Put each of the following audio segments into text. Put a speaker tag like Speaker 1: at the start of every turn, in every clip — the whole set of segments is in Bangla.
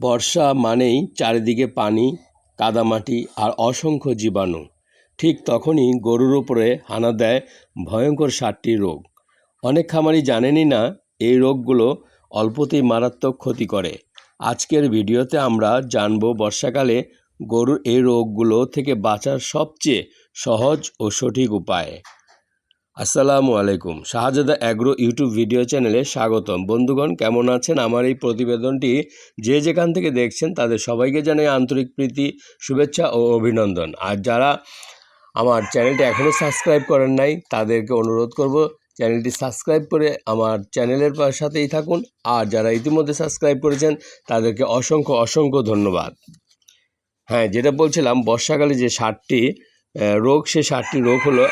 Speaker 1: বর্ষা মানেই চারিদিকে পানি, কাদামাটি আর অসংখ্য জীবাণু। ঠিক তখনই গরুর ওপরে হানা দেয় ভয়ঙ্কর সাতটি রোগ। অনেক খামারি জানেনই না, এই রোগগুলো অল্পতেই মারাত্মক ক্ষতি করে। আজকের ভিডিওতে আমরা জানব বর্ষাকালে গরুর এই রোগগুলো থেকে বাঁচার সবচেয়ে সহজ ও সঠিক উপায়। আসসালামু আলাইকুম। শাহজাদা অ্যাগ্রো ইউটিউব ভিডিও চ্যানেলে স্বাগতম। বন্ধুগণ, কেমন আছেন? আমার এই প্রতিবেদনটি যে যেখান থেকে দেখছেন, তাদের সবাইকে জানাই আন্তরিক প্রীতি, শুভেচ্ছা ও অভিনন্দন। আর যারা আমার চ্যানেলটি এখনও সাবস্ক্রাইব করেন নাই, তাদেরকে অনুরোধ করব, চ্যানেলটি সাবস্ক্রাইব করে আমার চ্যানেলের সাথেই থাকুন। আর যারা ইতিমধ্যে সাবস্ক্রাইব করেছেন, তাদেরকে অসংখ্য অসংখ্য ধন্যবাদ। হ্যাঁ যেটা বলছিলাম, বর্ষাকালে যে ষাটটি রোগ, সে ষাটটি রোগ হলো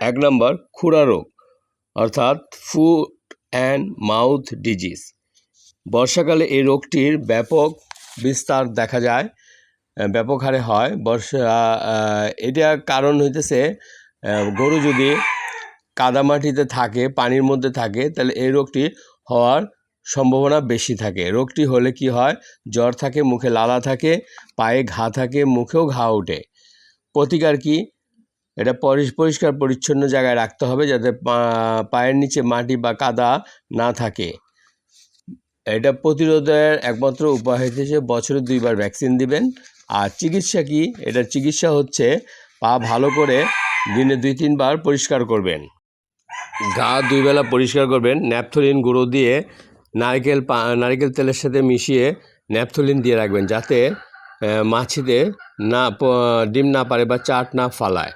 Speaker 1: এক নম্বর, খুরা রোগ, অর্থাৎ ফুট অ্যান্ড মাউথ ডিজিজ বর্ষাকালে এই রোগটির ব্যাপক বিস্তার দেখা যায় ব্যাপক হারে হয়। বর্ষা এটা কারণ হইতেছে গরু যদি কাদামাটিতে থাকে, পানির মধ্যে থাকে, তাহলে এই রোগটি হওয়ার সম্ভাবনা বেশি থাকে। রোগটি হলে কি হয়, জ্বর থাকে, মুখে লালা থাকে, পায়ে ঘা থাকে, মুখেও ঘা ওঠে। প্রতিকার কি? এটা পরিষ- পরিষ্কার, পরিচ্ছন্ন জায়গায় রাখতে হবে যাতে পায়ের নিচে মাটি বা কাদা না থাকে। এটা প্রতিরোধের একমাত্র উপায় হচ্ছে বছরে দুইবার ভ্যাকসিন দিবেন। আর চিকিৎসা কি? এটার চিকিৎসা হচ্ছে পা ভালো করে দিনে দুই, তিনবার পরিষ্কার করবেন। গা দুই বেলা পরিষ্কার করবেন, ন্যাপথলিন গুঁড়ো দিয়ে নারকেল পা নারকেল তেলের সাথে মিশিয়ে ন্যাপথলিন দিয়ে রাখবেন যাতে মাছিতে না ডিম না পারে বা চাট না ফালায়।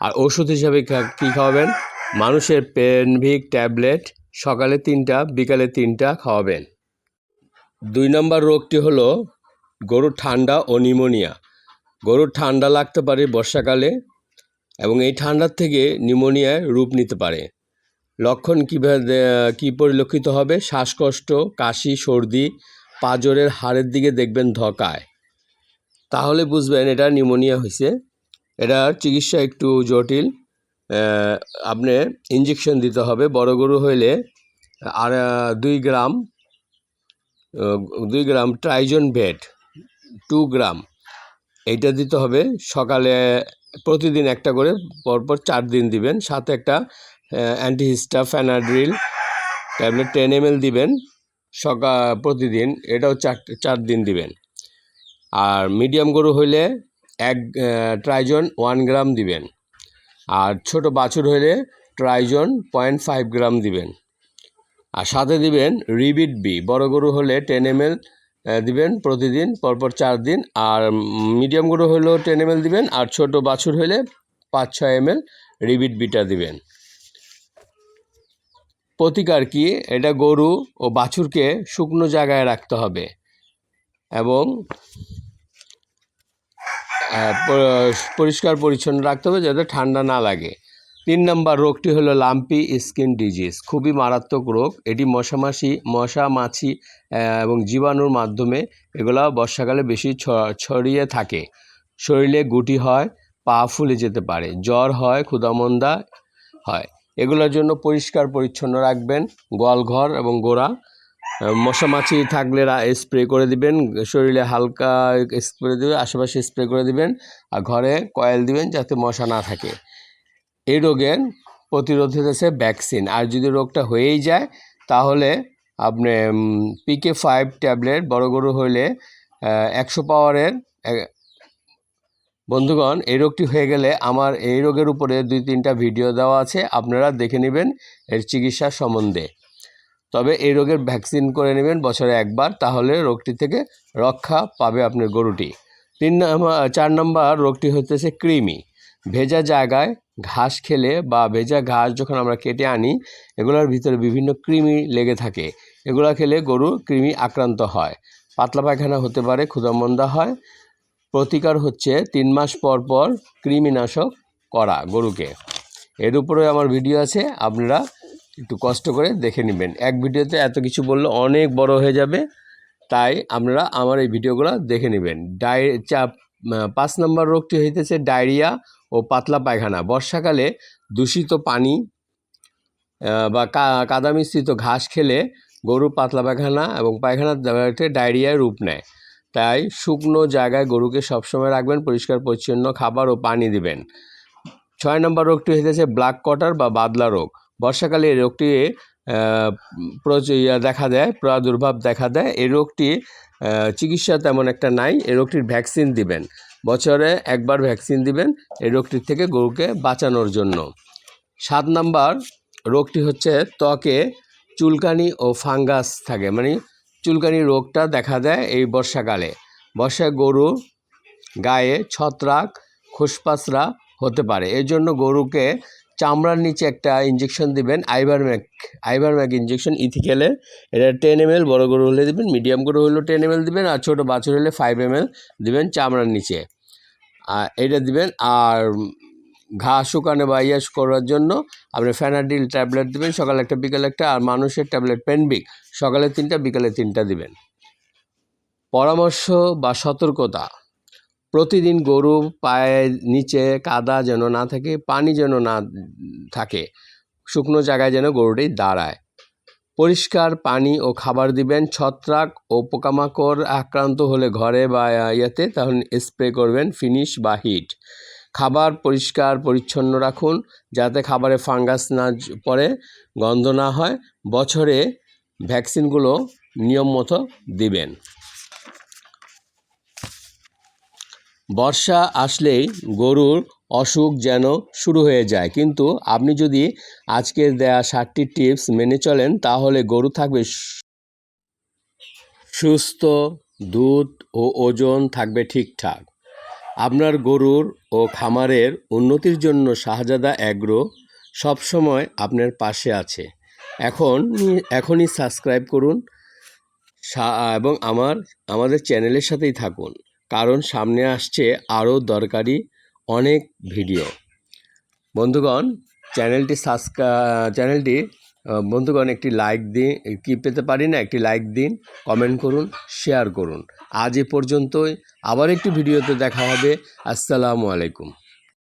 Speaker 1: আর ওষুধ হিসাবে কী খাওয়াবেন? মানুষের পেনভিক ট্যাবলেট, সকালে তিনটা, বিকালে তিনটা খাওয়াবেন। দুই নম্বর রোগটি হলো গরুর ঠান্ডা ও নিউমোনিয়া গরুর ঠান্ডা লাগতে পারে বর্ষাকালে এবং এই ঠান্ডার থেকে নিউমোনিয়ায় রূপ নিতে পারে। লক্ষণ কীভাবে, কী পরিলক্ষিত হবে? শ্বাসকষ্ট, কাশি, সর্দি, পাঁজরের হাড়ের দিকে দেখবেন ধকায়। তাহলে বুঝবেন এটা নিউমোনিয়া হয়েছে এটার চিকিৎসা একটু জটিল আপনি ইঞ্জেকশন দিতে হবে। বড় গরু হইলে আর দুই গ্রাম দুই গ্রাম ট্রাইজন ভেট, টু গ্রাম, এইটা দিতে হবে। সকালে প্রতিদিন একটা করে, পরপর চার দিন দিবেন। সাথে একটা অ্যান্টিহিস্টা ফ্যানাড্রিল ট্যাবলেট টেন এম দিবেন। সকাল, প্রতিদিন, এটাও চার চার দিন দিবেন। আর মিডিয়াম গরু হইলে এক ট্রাইজন ওয়ান গ্রাম দিবেন। আর ছোট বাছুর হইলে ট্রাইজন পয়েন্ট ফাইভ গ্রাম দিবেন। আর সাথে দিবেন রিবিট বি, বড় গরু হলে টেন এম দিবেন প্রতিদিন, পরপর চার দিন। আর মিডিয়াম গরু হলেও টেন এম দিবেন, আর ছোট বাছুর হলে পাঁচ, ছয় এম রিবিট বিটা দিবেন। প্রতিকার কি, এটা গরু ও বাছুরকে শুকনো জায়গায় রাখতে হবে এবং পরিষ্কার পরিচ্ছন্ন রাখতে হবে যাতে ঠান্ডা না লাগে। তিন নম্বর রোগটি হলো লাম্পি স্কিন ডিজিজ, খুবই মারাত্মক রোগ। এটি মশামাছি মশা মাছি এবং জীবাণুর মাধ্যমে এগুলা বর্ষাকালে বেশি ছড়িয়ে থাকে। শরীরে গুটি হয়, পা ফুলে যেতে পারে, জ্বর হয় ক্ষুদামন্দা হয়। এগুলোর জন্য পরিষ্কার পরিচ্ছন্ন রাখবেন, গোয়ালঘর এবং গোড়া। মশা মাছি থাকলে স্প্রে করে দিবেন, শরীরে হালকা স্প্রে দেবে আশেপাশে স্প্রে করে দিবেন, আর ঘরে কয়েল দিবেন যাতে মশা না থাকে। এই রোগের প্রতিরোধ হচ্ছে ভ্যাকসিন আর যদি রোগটা হয়েই যায়, তাহলে আপনি পিকে ফাইভ ট্যাবলেট বড় গরু হইলে একশো পাওয়ারের বন্ধুগণ, এই রোগটি হয়ে গেলে আমার এই রোগের উপরে দুই তিনটা ভিডিও দেওয়া আছে, আপনারা দেখে নেবেন এর চিকিৎসা সম্বন্ধে। তবে এই রোগের ভ্যাকসিন করে নেবেন বছরে একবার, তাহলে রোগটি থেকে রক্ষা পাবে আপনার গরুটি। তিন চার নম্বর রোগটি হতেছে কৃমি। ভেজা জায়গায় ঘাস খেলে বা ভেজা ঘাস যখন আমরা কেটে আনি, এগুলোর ভিতরে বিভিন্ন কৃমি লেগে থাকে। এগুলো খেলে গরু কৃমি আক্রান্ত হয়। পাতলা পায়খানা হতে পারে, ক্ষুধামন্দা হয়। প্রতিকার হচ্ছে তিন মাস পর পর কৃমিনাশক করা গরুকে। এর উপরে আমার ভিডিও আছে, আপনারা একটু কষ্ট করে দেখে নেবেন। এক ভিডিওতে এত কিছু বললে অনেক বড় হয়ে যাবে, তাই আপনারা আমার এই ভিডিওগুলো দেখে নেবেন। ডাই, চা পাঁচ নম্বর রোগটি হইতেছে ডায়রিয়া ও পাতলা পায়খানা। বর্ষাকালে দূষিত পানি বা কাদা মিশ্রিত ঘাস খেলে গরু পাতলা পায়খানা এবং পায়খানার ডায়রিয়ায় রূপ নেয়। তাই শুকনো জায়গায় গরুকে সবসময় রাখবেন, পরিষ্কার, পরিচ্ছন্ন খাবার ও পানি দিবেন। ছয় নম্বর রোগটি হইতেছে ব্ল্যাক কটার বা বাদলা রোগ। বর্ষাকালে এই রোগটি দেখা দেয়, প্রাদুর্ভাব দেখা দেয়। এই রোগটি চিকিৎসা তেমন একটা নাই। এই রোগটির ভ্যাকসিন দিবেন। বছরে একবার ভ্যাকসিন দিবেন এই রোগটির থেকে গরুকে বাঁচানোর জন্য। সাত নাম্বার রোগটি হচ্ছে ত্বকে চুলকানি ও ফাঙ্গাস থাকে। মানে চুলকানি রোগটা দেখা দেয় এই বর্ষাকালে। বর্ষায় গরু গায়ে ছত্রাক খোসপাসরা হতে পারে। এর জন্য গরুকে চামড়ার নিচে একটা ইঞ্জেকশন দিবেন আইভারম্যাক আইভারম্যাক ইঞ্জেকশন ইথিক্যালে এটা টেন এম এল বড়ো গরু হলে দিবেন মিডিয়াম গরু হলেও টেন এম এল দিবেন, আর ছোটো বাছুর হলে ফাইভ এম এল দিবেন চামড়ার নিচে। আর এটা দিবেন, আর ঘা শুকানো বা ইয়াস করার জন্য আপনি ফ্যানাডিল ট্যাবলেট দিবেন, সকালে একটা, বিকালে একটা, আর মানুষের ট্যাবলেট পেনবিক সকালে তিনটা, বিকালে তিনটা দিবেন। পরামর্শ বা সতর্কতা। প্রতিদিন গরু পায়ের নিচে কাদা যেন না থাকে, পানি যেন না থাকে, শুকনো জায়গায় যেন গরুটি দাঁড়ায়। পরিষ্কার পানি ও খাবার দিবেন, ছত্রাক ও পোকামাকড় আক্রান্ত হলে ঘরে বা ইয়েতে তখন স্প্রে করবেন ফিনিশ বা হিট। খাবার পরিষ্কার পরিচ্ছন্ন রাখুন, যাতে খাবারে ফাঙ্গাস না পড়ে, গন্ধ না হয়। বছরে ভ্যাকসিনগুলো নিয়ম মতো দিবেন। বর্ষা আসলেই গরুর অসুখ যেন শুরু হয়ে যায়। কিন্তু আপনি যদি আজকের দেয়া সাতটি টিপস মেনে চলেন, তাহলে গরু থাকবে সুস্থ, দুধ ও ওজন থাকবে ঠিকঠাক। আপনার গরুর ও খামারের উন্নতির জন্য শাহজাদা অ্যাগ্রো সবসময় আপনার পাশে আছে। এখন এখনই সাবস্ক্রাইব করুন। এবং আমার, আমাদের চ্যানেলের সাথেই থাকুন। কারণ সামনে আসছে আরও দরকারি অনেক ভিডিও। বন্ধুগণ, চ্যানেলটি সাবস্ক্রা, চ্যানেলটি বন্ধুগণ, একটি লাইক দিন, কি পেতে পারি না, একটি লাইক দিন কমেন্ট করুন শেয়ার করুন। আজ এ পর্যন্তই। আবার একটি ভিডিওতে দেখা হবে। আসসালামু আলাইকুম।